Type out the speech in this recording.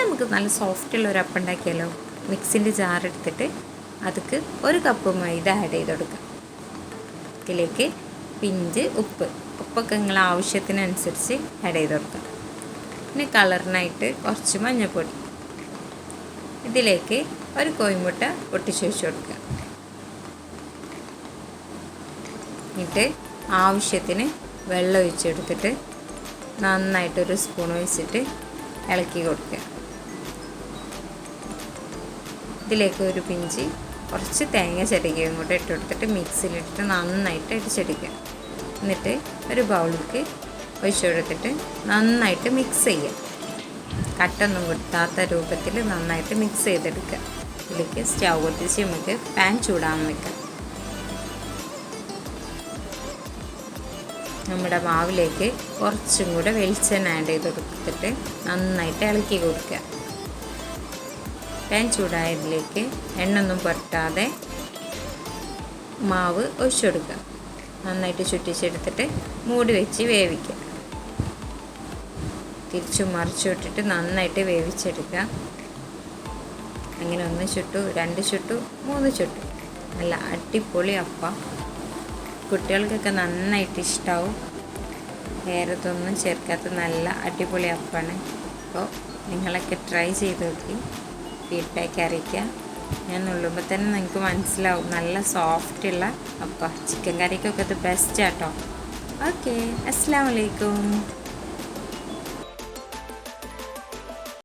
നമുക്ക് നല്ല സോഫ്റ്റുള്ള ഒരു അപ്പം ഉണ്ടാക്കിയാലോ? മിക്സിന്റെ ജാർ എടുത്തിട്ട് അതിക്ക് ഒരു കപ്പ് മൈദ ആഡ് ചെയ്ത് കൊടുക്കാം. ഇതിലേക്ക് പിഞ്ച് ഉപ്പ്. ഉപ്പൊക്കെ നിങ്ങൾ ആവശ്യത്തിനനുസരിച്ച് ആഡ് ചെയ്ത് കൊടുക്കാം. പിന്നെ കളറിനായിട്ട് കുറച്ച് മഞ്ഞൾപ്പൊടി ഇതിലേക്ക് ഒരു കോയിമുട്ട പൊട്ടിച്ച് വെച്ച് കൊടുക്കുക. എന്നിട്ട് ആവശ്യത്തിന് വെള്ളം ഒഴിച്ചെടുത്തിട്ട് നന്നായിട്ടൊരു സ്പൂൺ ഒഴിച്ചിട്ട് ഇളക്കി കൊടുക്കുക. ഇതിലേക്ക് ഒരു പിഞ്ചി കുറച്ച് തേങ്ങ ചടിക്കുകയും കൂടെ ഇട്ട് കൊടുത്തിട്ട് മിക്സിയിലിട്ട് നന്നായിട്ട് അടിച്ചെടുക്കുക എന്നിട്ട് ഒരു ബൗളിലേക്ക് ഒഴിച്ചു കൊടുത്തിട്ട് നന്നായിട്ട് മിക്സ് ചെയ്യുക. കട്ടൊന്നും കൊടുത്താത്ത രൂപത്തിൽ നന്നായിട്ട് മിക്സ് ചെയ്തെടുക്കുക. ഇതിലേക്ക് സ്റ്റൗ കത്തിച്ച് നമുക്ക് പാൻ ചൂടാൻ വെക്കാം. നമ്മുടെ മാവിലേക്ക് കുറച്ചും കൂടെ വെളിച്ചെണ്ണ ആഡ് ചെയ്ത് കൊടുത്തിട്ട് നന്നായിട്ട് ഇളക്കി കൊടുക്കുക. പാൻ ചൂടായതിലേക്ക് എണ്ണൊന്നും പുരട്ടാതെ മാവ് ഒഴിച്ചു കൊടുക്കുക. നന്നായിട്ട് ചുറ്റിച്ചെടുത്തിട്ട് മൂടി വെച്ച് വേവിക്കുക. തിരിച്ചു മറിച്ചു വിട്ടിട്ട് നന്നായിട്ട് വേവിച്ചെടുക്കുക. അങ്ങനെ ഒന്ന് ചുട്ടു രണ്ട് ചുട്ടു മൂന്ന് ചുട്ടു. നല്ല അടിപൊളി അപ്പം. കുട്ടികൾക്കൊക്കെ നന്നായിട്ട് ഇഷ്ടമാവും വേറെ ഇതൊന്നും ചേർക്കാത്ത നല്ല അടിപൊളി അപ്പമാണ് അപ്പോൾ നിങ്ങളൊക്കെ ട്രൈ ചെയ്ത് നോക്കി. ഫീഡ്ബാക്ക് അറിയിക്കുക. ഞാൻ നുള്ളുമ്പോൾ തന്നെ നിങ്ങൾക്ക് മനസ്സിലാവും. നല്ല സോഫ്റ്റുള്ള അപ്പം. ചിക്കൻ കറിക്കൊക്കെ ഇത് ബെസ്റ്റ് ആട്ടോ. ഓക്കെ അസ്സാം വലൈക്കും